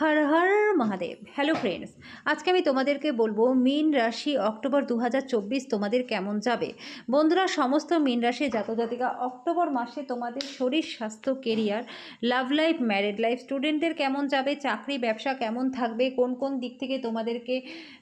হর Har Mahadev. Hello friends আজকে আমি তোমাদেরকে বলব মীন রাশি অক্টোবর দু হাজার চব্বিশ তোমাদের কেমন যাবে? বন্ধুরা, সমস্ত মীন রাশি জাতজাতিকা অক্টোবর মাসে তোমাদের শরীর, স্বাস্থ্য career love life married life স্টুডেন্টদের কেমন যাবে? চাকরি, ব্যবসা কেমন থাকবে? কোন কোন দিক থেকে তোমাদেরকে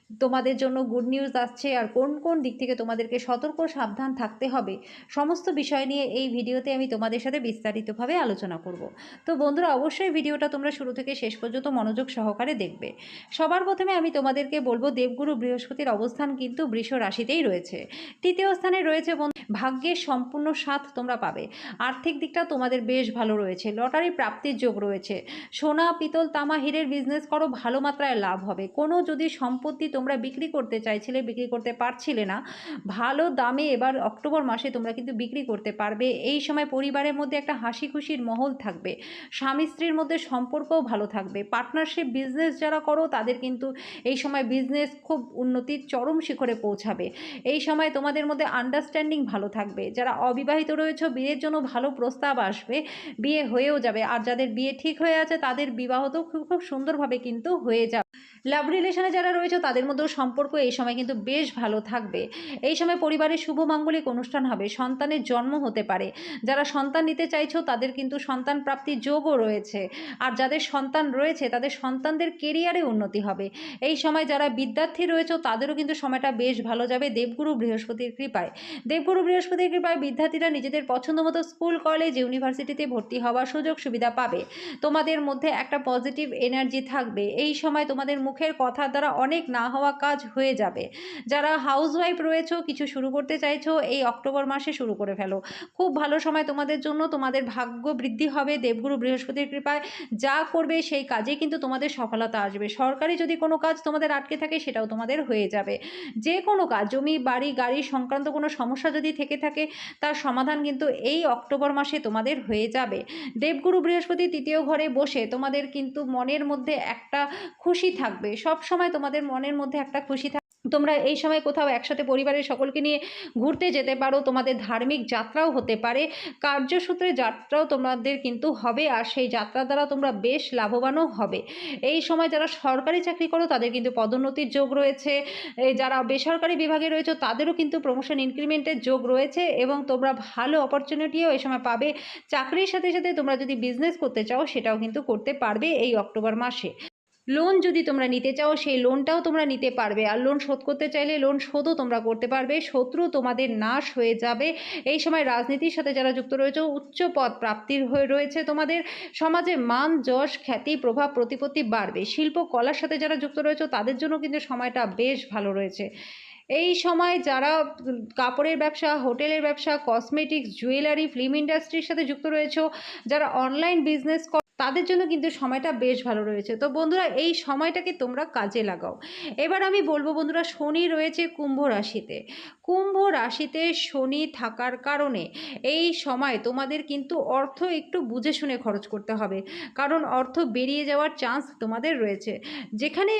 তোমাদের জন্য গুড নিউজ আসছে আর কোন কোন দিক থেকে তোমাদেরকে সতর্ক, সাবধান থাকতে হবে সমস্ত বিষয় নিয়ে এই ভিডিওতে আমি তোমাদের সাথে বিস্তারিতভাবে আলোচনা করব। তো বন্ধুরা, অবশ্যই ভিডিওটা তোমরা শুরু থেকে শেষ পর্যন্ত মনোযোগ সহকারে দেখবে। সবার প্রথমে আমি তোমাদেরকে বলব, দেবগুরু বৃহস্পতির অবস্থান কিন্তু বৃষ রাশিতেই রয়েছে। তৃতীয় স্থানে রয়েছে ভাগ্যের সম্পূর্ণ সাথ তোমরা পাবে। আর্থিক দিকটা তোমাদের বেশ ভালো রয়েছে, লটারি প্রাপ্তির যোগ রয়েছে। সোনা, পিতল তামা হীরের বিজনেস করো, ভালো মাত্রায় লাভ হবে। কোনো যদি সম্পত্তি তোমরা বিক্রি করতে চাইছিলে, বিক্রি করতে পারছিলে না, ভালো দামে এবার অক্টোবর মাসে তোমরা কিন্তু বিক্রি করতে পারবে। এই সময় পরিবারের মধ্যে একটা হাসি খুশির মহল থাকবে, স্বামী স্ত্রীর মধ্যে সম্পর্কও ভালো থাকবে। পার্টনারশিপ বিজনেস যারা করো, তাদের কিন্তু এই সময় বিজনেস খুব উন্নতির চরম শিখরে পৌঁছাবে। এই সময় তোমাদের মধ্যে আন্ডারস্ট্যান্ডিং ভালো থাকবে। যারা অবিবাহিত রয়েছে, বিয়ের জন্য ভালো প্রস্তাব আসবে, বিয়ে হয়েও যাবে। আর যাদের বিয়ে ঠিক হয়ে আছে, তাদের বিবাহ তো খুব খুব সুন্দরভাবে কিন্তু হয়ে যাবে। লাভ রিলেশনে যারা রয়েছে, তাদের মধ্যেও সম্পর্ক এই সময় কিন্তু বেশ ভালো থাকবে। এই সময় পরিবারের শুভ মাঙ্গলিক অনুষ্ঠান হবে, সন্তানের জন্ম হতে পারে। যারা সন্তান নিতে চাইছো, তাদের কিন্তু সন্তান প্রাপ্তির যোগও রয়েছে। আর যাদের সন্তান রয়েছে, তাদের সন্তানদের কেরিয়ারে উন্নতি হবে। এই সময় যারা বিদ্যার্থী রয়েছে, তাদেরও কিন্তু সময়টা বেশ ভালো যাবে। দেবগুরু বৃহস্পতির কৃপায়। দেবগুরু বৃহস্পতির কৃপায় বিদ্যার্থীরা নিজেদের পছন্দ মতো স্কুল, কলেজ, ইউনিভার্সিটিতে ভর্তি হওয়ার সুযোগ সুবিধা পাবে। তোমাদের মধ্যে একটা পজিটিভ এনার্জি থাকবে। এই সময় তোমাদের মুখের কথার দ্বারা অনেক না হওয়া কাজ হয়ে যাবে। যারা হাউসওয়াইফ রয়েছো, কিছু শুরু করতে চাইছো, এই অক্টোবর মাসে শুরু করে ফেলো। খুব ভালো সময় তোমাদের জন্য, তোমাদের ভাগ্য বৃদ্ধি হবে, দেবগুরু বৃহস্পতির কৃপায়। যা করবে সেই কাজে কিন্তু তোমাদের সফলতা আসবে। সরকারি যদি কোনো কাজ তোমাদের আটকে থাকে, সেটাও তোমাদের হয়ে যাবে। যে কোনো কাজ, জমি, বাড়ি, গাড়ি সংক্রান্ত কোনো সমস্যা যদি থেকে থাকে, তার সমাধান কিন্তু এই অক্টোবর মাসে তোমাদের হয়ে যাবে। দেবগুরু বৃহস্পতি তৃতীয় ঘরে বসে তোমাদের কিন্তু মনের মধ্যে একটা খুশি থাকবে। সব সময় তোমাদের মনের মধ্যে একটা খুশি থাকবে তোমরা এই সময় কোথাও একসাথে পরিবারের সকলকে নিয়ে ঘুরতে যেতে পারো, তোমাদের ধার্মিক যাত্রাও হতে পারে, কার্যসূত্রে যাত্রাও তোমাদের কিন্তু হবে আর সেই যাত্রা দ্বারা তোমরা বেশ লাভবানও হবে। এই সময় যারা সরকারি চাকরি করো, তাদের কিন্তু পদোন্নতির যোগ রয়েছে। যারা বেসরকারি বিভাগে রয়েছে, তাদেরও কিন্তু প্রমোশন ইনক্রিমেন্টের যোগ রয়েছে এবং তোমরা ভালো অপরচুনিটিও এই সময় পাবে। চাকরির সাথে সাথে তোমরা যদি বিজনেস করতে চাও, সেটাও কিন্তু করতে পারবে এই অক্টোবর মাসে। লোন যদি তোমরা নিতে চাও, সেই লোনটাও তোমরা নিতে পারবে। আর লোন শোধ করতে চাইলে লোন শোধও তোমরা করতে পারবে। শত্রু তোমাদের নাশ হয়ে যাবে। এই সময় রাজনীতির সাথে যারা যুক্ত রয়েছে, উচ্চ পদ প্রাপ্তির হয়ে রয়েছে, তোমাদের সমাজে মান, যশ, খ্যাতি, প্রভাব, প্রতিপত্তি বাড়বে। শিল্প, কলার সাথে যারা যুক্ত রয়েছে, তাদের জন্য কিন্তু সময়টা বেশ ভালো রয়েছে। এই সময় যারা কাপড়ের ব্যবসা, হোটেলের ব্যবসা কসমেটিক্স জুয়েলারি ফিল্ম ইন্ডাস্ট্রির সাথে যুক্ত রয়েছে, যারা অনলাইন বিজনেস তাদের জন্য কিন্তু সময়টা বেশ ভালো রয়েছে। তো বন্ধুরা, এই সময়টাকে তোমরা কাজে লাগাও। এবার আমি বলব বন্ধুরা, শনি রয়েছে কুম্ভ রাশিতে। কুম্ভ রাশিতে শনি থাকার কারণে এই সময় তোমাদের কিন্তু অর্থ একটু বুঝে শুনে খরচ করতে হবে। কারণ অর্থ বেরিয়ে যাওয়ার চান্স তোমাদের রয়েছে। যেখানে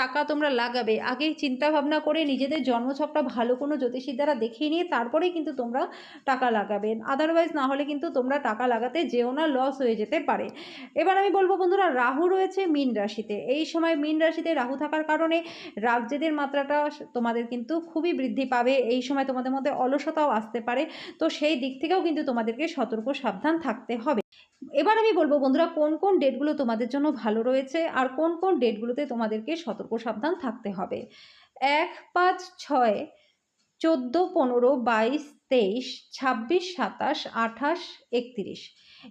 টাকা তোমরা লাগাবে আগেই চিন্তা ভাবনা করে নিজেদের জন্মছকটা ভালো কোনো জ্যোতিষীর দ্বারা দেখিয়ে নিয়ে তারপরেই কিন্তু তোমরা টাকা লাগাবে। আদারওয়াইজ না হলে কিন্তু তোমরা টাকা লাগাতে যেও না লস হয়ে যেতে পারে। এবার আমি বলব বন্ধুরা, রাহু রয়েছে মীন রাশিতে। এই সময় মীন রাশিতে রাহু থাকার কারণে রাজ্যেদের মাত্রাটা তোমাদের কিন্তু খুবই বৃদ্ধি পাবে। এই সময় তোমাদের মধ্যে অলসতাও আসতে পারে। তো সেই দিক থেকেও কিন্তু তোমাদেরকে সতর্ক, সাবধান থাকতে হবে। এবার আমি বলব বন্ধুরা, কোন কোন ডেটগুলো তোমাদের জন্য ভালো রয়েছে আর কোন কোন ডেটগুলোতে তোমাদেরকে সতর্ক, সাবধান থাকতে হবে? এক, পাঁচ, ছয়, চোদ্দ, পনেরো, বাইশ তেইশ, ছাব্বিশ, সাতাশ, আঠাশ, একত্রিশ।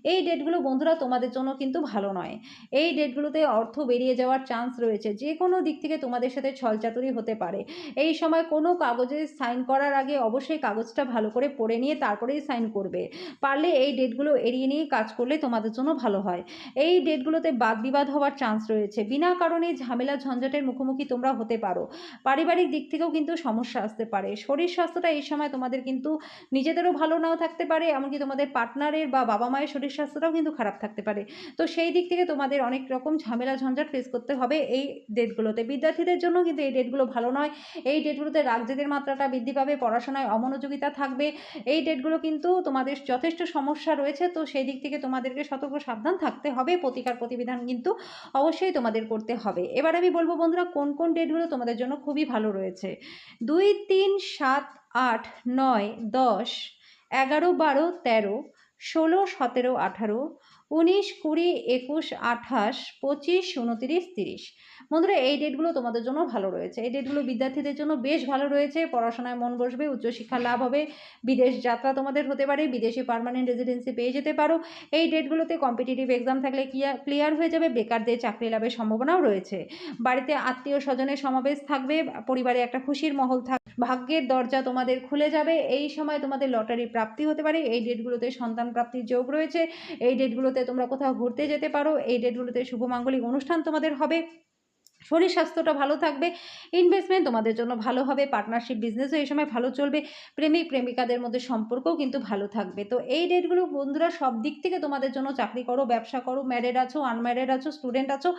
এই ডেটগুলো বন্ধুরা তোমাদের জন্য কিন্তু ভালো নয়। এই ডেটগুলোতে অর্থ বেরিয়ে যাওয়ার চান্স রয়েছে। যে কোনো দিক থেকে তোমাদের সাথে ছলচাতুরি হতে পারে। এই সময় কোনো কাগজে সাইন করার আগে অবশ্যই কাগজটা ভালো করে পড়ে নিয়ে তারপরেই সাইন করবে। পারলে এই ডেটগুলো এড়িয়ে নিয়ে কাজ করলে তোমাদের জন্য ভালো হয়। এই ডেটগুলোতে বাদ বিবাদ হওয়ার চান্স রয়েছে। বিনা কারণে ঝামেলা ঝঞ্ঝাটের মুখোমুখি তোমরা হতে পারো। পারিবারিক দিক থেকেও কিন্তু সমস্যা আসতে পারে। শরীর স্বাস্থ্যটা এই সময় তোমাদের কিন্তু নিজেদেরও ভালো নাও থাকতে পারে, এমনকি তোমাদের পার্টনারের বা বাবা মায়ের শরীর স্বাস্থ্যটাও কিন্তু খারাপ থাকতে পারে। তো সেই দিক থেকে তোমাদের অনেক রকম ঝামেলা ঝঞ্ঝাট ফেস করতে হবে এই ডেটগুলোতে বিদ্যার্থীদের জন্য কিন্তু এই ডেটগুলো ভালো নয়। এই ডেটগুলোতে রাগজেদের মাত্রাটা বৃদ্ধি পাবে, পড়াশোনায় অমনোযোগিতা থাকবে। এই ডেটগুলো কিন্তু তোমাদের যথেষ্ট সমস্যা রয়েছে, তো সেই দিক থেকে তোমাদেরকে সতর্ক, সাবধান থাকতে হবে। প্রতিকার প্রতিবিধান কিন্তু অবশ্যই তোমাদের করতে হবে। এবার আমি বলব বন্ধুরা, কোন কোন ডেটগুলো তোমাদের জন্য খুবই ভালো রয়েছে? দুই, তিন, সাত আট, নয়, দশ, এগারো, বারো, তেরো, ষোলো, সতেরো, আঠারো, উনিশ, কুড়ি, একুশ, আঠাশ, পঁচিশ, উনতিরিশ, তিরিশ। বন্ধুরা, এই ডেটগুলো তোমাদের জন্য ভালো রয়েছে। এই ডেটগুলো বিদ্যার্থীদের জন্য বেশ ভালো রয়েছে। পড়াশোনায় মন বসবে উচ্চশিক্ষা লাভ হবে, বিদেশ যাত্রা তোমাদের হতে পারে, বিদেশে পার্মানেন্ট রেজিডেন্সি পেয়ে যেতে পারো। এই ডেটগুলোতে কম্পিটিটিভ এক্সাম থাকলে ক্লিয়ার হয়ে যাবে, বেকারদের চাকরি লাভের সম্ভাবনাও রয়েছে। বাড়িতে আত্মীয় স্বজনের সমাবেশ থাকবে, পরিবারে একটা খুশির মহল থাকবে ভাগ্যের দরজা তোমাদের খুলে যাবে। এই সময় তোমাদের লটারি প্রাপ্তি হতে পারে। এই ডেটগুলোতে সন্তান প্রাপ্তির যোগ রয়েছে। এই ডেটগুলোতে তোমরা কোথাও ঘুরতে যেতে পারো। এই ডেটগুলোতে শুভ মাঙ্গলিক অনুষ্ঠান তোমাদের হবে। শরীর স্বাস্থ্যটা ভালো থাকবে ইনভেস্টমেন্ট তোমাদের জন্য ভালো হবে পার্টনারশিপ বিজনেসও এই সময় ভালো চলবে, প্রেমিক, প্রেমিকাদের মধ্যে সম্পর্কও কিন্তু ভালো থাকবে। তো এই ডেটগুলো বন্ধুরা সব দিক থেকে তোমাদের জন্য চাকরি করো, ব্যবসা করো ম্যারেড আছো আনম্যারেড আছো স্টুডেন্ট আছো,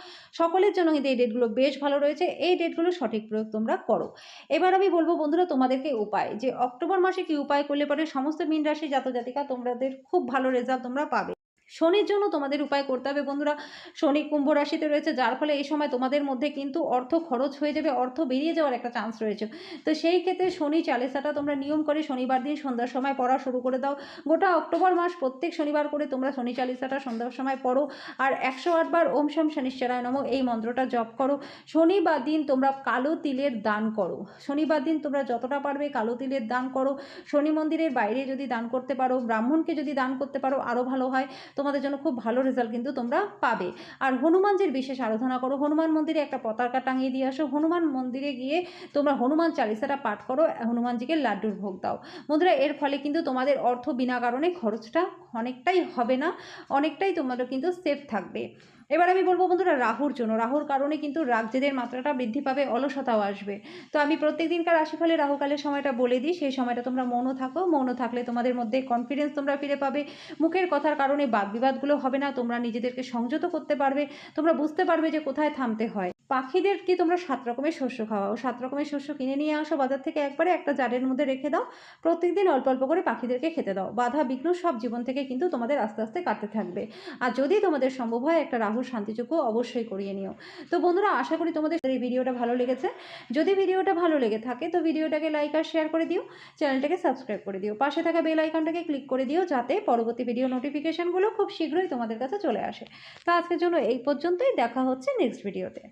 সকলের জন্য কিন্তু এই ডেটগুলো বেশ ভালো রয়েছে, এই ডেটগুলো সঠিক প্রয়োগ তোমরা করো। এবার আমি বলব বন্ধুরা তোমাদেরকে উপায়, যে অক্টোবর মাসে কি উপায় করলে পরে সমস্ত মীন রাশি জাত জাতিকা তোমাদের খুব ভালো রেজাল্ট তোমরা পাবে। শনির জন্য তোমাদের উপায় করতে হবে বন্ধুরা। শনি কুম্ভ রাশিতে রয়েছে, যার ফলে এই সময় তোমাদের মধ্যে কিন্তু অর্থ খরচ হয়ে যাবে, অর্থ বেরিয়ে যাওয়ার একটা চান্স রয়েছে। তো সেই ক্ষেত্রে শনি চালেসাটা তোমরা নিয়ম করে শনিবার দিন সন্ধ্যার সময় পড়া শুরু করে দাও। গোটা অক্টোবর মাস প্রত্যেক শনিবার করে তোমরা শনি চালিসাটা সন্ধ্যার সময় পড়ো। আর একশো আটবার ওম শম শনিশ্চরায় নম, এই মন্ত্রটা জপ করো। শনিবার দিন তোমরা কালো তিলের দান করো। শনিবার দিন তোমরা যতটা পারবে কালো তিলের দান করো। শনি মন্দিরের বাইরে যদি দান করতে পারো, ব্রাহ্মণকে যদি দান করতে পারো আরও ভালো হয়। তোমাদের জন্য খুব ভালো রেজাল্ট কিন্তু তোমরা পাবে। আর হনুমানজির বিশেষ আরাধনা করো। হনুমান মন্দিরে একটা পতাকা টাঙিয়ে দিয়ে আসো। হনুমান মন্দিরে গিয়ে তোমরা হনুমান চালিসাটা পাঠ করো। হনুমানজিকে লাড্ডুর ভোগ দাও। বন্ধুরা, এর ফলে কিন্তু তোমাদের অর্থ বিনা কারণে খরচটা অনেকটাই হবে না। অনেকটাই তোমাদের কিন্তু সেফ থাকবে। এবার আমি বলব বন্ধুরা রাহুর জন্য। রাহুর কারণে কিন্তু রাগজেদের মাত্রাটা বৃদ্ধি পাবে, অলসতাও আসবে। তো আমি প্রত্যেক দিনকার রাশিফলে রাহুকালের সময়টা বলে দিই, সেই সময়টা তোমরা মৌন থাকো। মৌন থাকলে তোমাদের মধ্যে কনফিডেন্স তোমরা ফিরে পাবে। মুখের কথার কারণে বাদ বিবাদগুলো হবে না, তোমরা নিজেদেরকে সংযত করতে পারবে। তোমরা বুঝতে পারবে যে কোথায় থামতে হয়। পাখিদেরকে তোমরা সাত রকমের শস্য খাওয়াও। সাত রকমের শস্য কিনে নিয়ে আসো, বাজার থেকে একবারে একটা জারের মধ্যে রেখে দাও। প্রত্যেকদিন অল্প অল্প করে পাখিদেরকে খেতে দাও। বাধা বিঘ্ন সব জীবন থেকে কিন্তু তোমাদের আস্তে আস্তে কাটতে থাকবে। আর যদি তোমাদের সম্ভব হয় একটা রাহুর শান্তিযোগ্য অবশ্যই করিয়ে নিও। তো বন্ধুরা, আশা করি তোমাদের এই ভিডিওটা ভালো লেগেছে। যদি ভিডিওটা ভালো লেগে থাকে, তো ভিডিওটাকে লাইক আর শেয়ার করে দিও। চ্যানেলটাকে সাবস্ক্রাইব করে দিও। পাশে থাকা বেল আইকনটাকে ক্লিক করে দিও, যাতে পরবর্তী ভিডিও নোটিফিকেশানগুলো খুব শীঘ্রই তোমাদের কাছে চলে আসে। তো আজকের জন্য এই পর্যন্তই। দেখা হচ্ছে নেক্সট ভিডিওতে।